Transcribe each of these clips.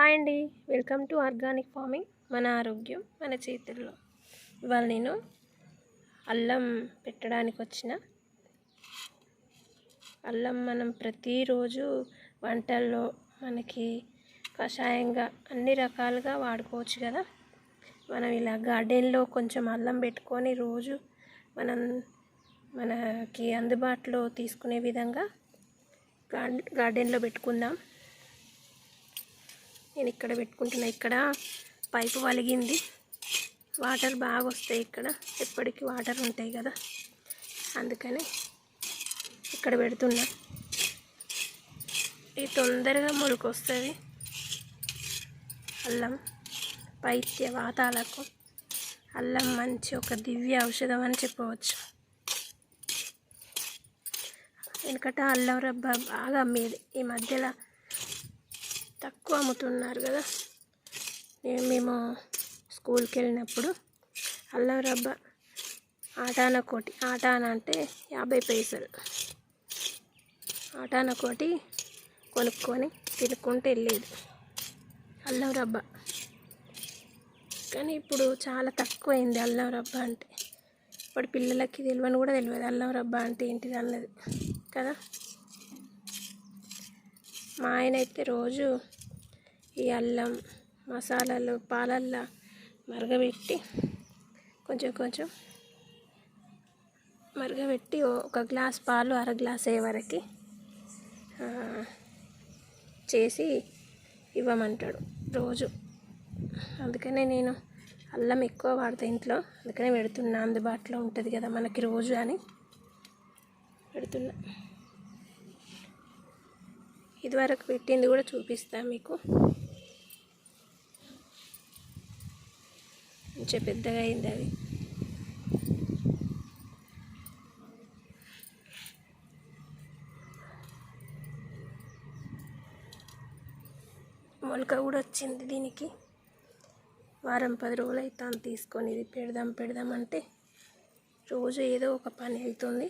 Hi అండి. Welcome to organic farming మన ఆరోగ్యం మన చేతుల్లో. ఇవాళ నేను అల్లం పెట్టడానికి వచ్చిన అల్లం మనం ప్రతిరోజు వంటల్లో మనకి కషాయంగా అన్ని రకాలుగా వాడుకోవచ్చు కదా. మనం ఇలా గార్డెన్లో కొంచెం అల్లం పెట్టుకొని రోజు మనం మనకి అందుబాటులో తీసుకునే విధంగా గార్డెన్లో పెట్టుకుందాం. నేను ఇక్కడ పెట్టుకుంటున్నా. ఇక్కడ పైపు వలిగింది. వాటర్ బాగా వస్తాయి ఇక్కడ. ఎప్పటికీ వాటర్ ఉంటాయి కదా. అందుకని ఇక్కడ పెడుతున్నా. ఇది తొందరగా మొలక వస్తుంది అల్లం పైత్య వాతాలకు. అల్లం మంచి ఒక దివ్య ఔషధం అని చెప్పవచ్చు. వెనుకట అల్లం రబ్బ బాగా అమ్మేది. ఈ మధ్యలో తక్కువ అమ్ముతున్నారు కదా. నేను మేము స్కూల్కి వెళ్ళినప్పుడు అల్లం రబ్బ ఆటాన కోటి ఆటాన అంటే యాభై పైసలు. ఆటాన కోటి కొనుక్కొని తినుకుంటూ వెళ్ళేది. అల్లం రబ్బ కానీ ఇప్పుడు చాలా తక్కువైంది అల్లం రబ్బ అంటే. ఇప్పుడు పిల్లలకి తెలియని కూడా తెలియదు అల్లం రబ్బ అంటే ఏంటిది అన్నది. కదా? మా ఆయన అయితే రోజు ఈ అల్లం మసాలాలు పాలల్లో మరగబెట్టి కొంచెం కొంచెం మరగబెట్టి ఒక గ్లాస్ పాలు అర గ్లాస్ అయ్యే వరకు చేసి ఇవ్వమంటాడు రోజు. అందుకనే నేను అల్లం ఎక్కువ వాడతా ఇంట్లో. అందుకనే పెడుతున్నా అందుబాటులో ఉంటుంది కదా మనకి రోజు అని పెడుతున్నా. ఇదివరకు పెట్టింది కూడా చూపిస్తా మీకు. కొంచెం పెద్దగా అయింది అది. మొలక కూడా వచ్చింది దీనికి. వారం పది రోజులు అవుతాను తీసుకొని ఇది పెడదాం పెడదాం అంటే రోజు ఏదో ఒక పని అవుతుంది.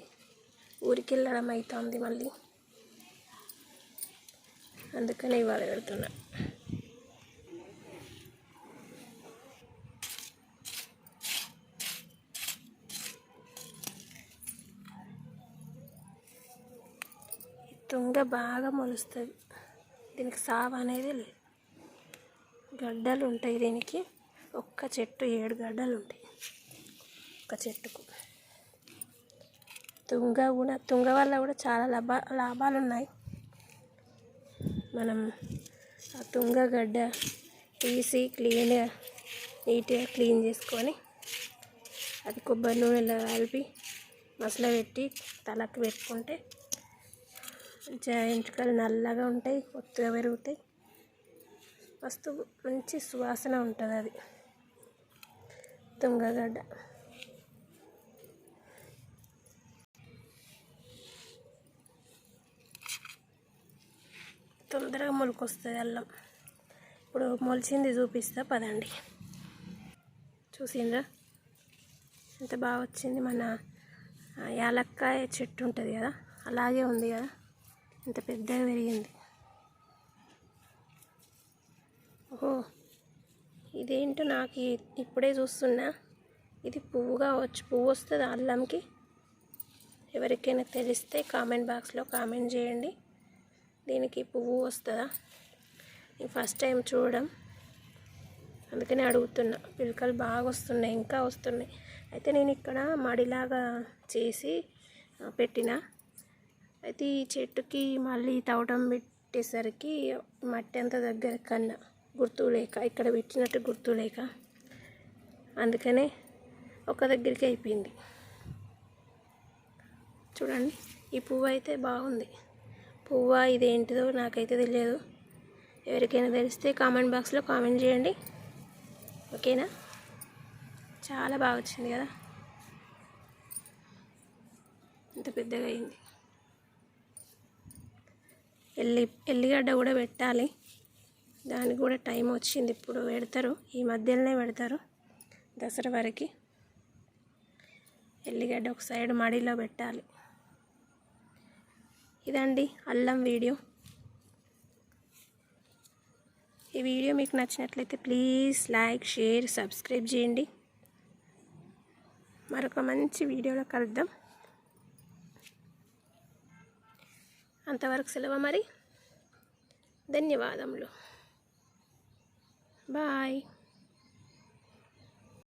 ఊరికి వెళ్ళడం అవుతుంది మళ్ళీ. అందుకని ఇవాళ పెడుతున్నా. తుంగ బాగా మొలుస్తుంది. దీనికి సావ అనేది లేదు. గడ్డలు ఉంటాయి దీనికి. ఒక్క చెట్టు ఏడు గడ్డలు ఉంటాయి. ఒక చెట్టుకు. తుంగ కూడా తుంగ వల్ల కూడా చాలా లాభ లాభాలు ఉన్నాయి మనం ఆ తుంగగడ్డ తీసి క్లీన్గా నీట్గా క్లీన్ చేసుకొని అది కొబ్బరి నూనెలో కలిపి మసల పెట్టి తలకు పెట్టుకుంటే మంచిగా నల్లగా ఉంటాయి కొత్తగా పెరుగుతాయి. మస్తు మంచి సువాసన ఉంటుంది అది. తుంగగడ్డ తొందరగా మొలకొస్తుంది అల్లం. ఇప్పుడు మొలిచింది చూపిస్తా పదండి. చూసిండ్రా? ఎంత బాగా వచ్చింది మన యాలక్కాయ చెట్టు ఉంటుంది కదా? అలాగే ఉంది కదా? ఎంత పెద్దగా పెరిగింది. ఓహో ఇదేంటో నాకు ఇప్పుడే చూస్తున్నా. ఇది పువ్వుగా వచ్చి పువ్వు వస్తుంది అల్లంకి? ఎవరికైనా తెలిస్తే కామెంట్ బాక్స్లో కామెంట్ చేయండి. దీనికి పువ్వు వస్తుందా? నేను ఫస్ట్ టైం చూడడం. అందుకనే అడుగుతున్నా. పిలకలు బాగా వస్తున్నాయి ఇంకా వస్తున్నాయి. అయితే నేను ఇక్కడ మడిలాగా చేసి పెట్టిన. అయితే ఈ చెట్టుకి మళ్ళీ తవటం పెట్టేసరికి మట్టి అంత దగ్గర కన్నా గుర్తు లేక ఇక్కడ పెట్టినట్టు గుర్తు లేక. అందుకనే ఒక దగ్గరికి అయిపోయింది. చూడండి ఈ పువ్వు అయితే బాగుంది. పువ్వు ఇదేంటిదో నాకైతే తెలియదు. ఎవరికైనా తెలిస్తే కామెంట్ బాక్స్లో కామెంట్ చేయండి. ఓకేనా? చాలా బాగా వచ్చింది కదా? ఇంత పెద్దగా అయింది. ఎల్లి ఎల్లిగడ్డ కూడా పెట్టాలి. దానికి కూడా టైం వచ్చింది. ఇప్పుడు పెడతారు. ఈ మధ్యలోనే పెడతారు. దసరా వరకు ఎల్లిగడ్డ ఒక సైడ్ మడిలో పెట్టాలి. ఇదండి అల్లం వీడియో. ఈ వీడియో మీకు నచ్చినట్లయితే ప్లీజ్ లైక్ షేర్ సబ్స్క్రైబ్ చేయండి. మరొక మంచి వీడియోలో కలుద్దాం. అంతవరకు సెలవు మరి. ధన్యవాదములు. బాయ్.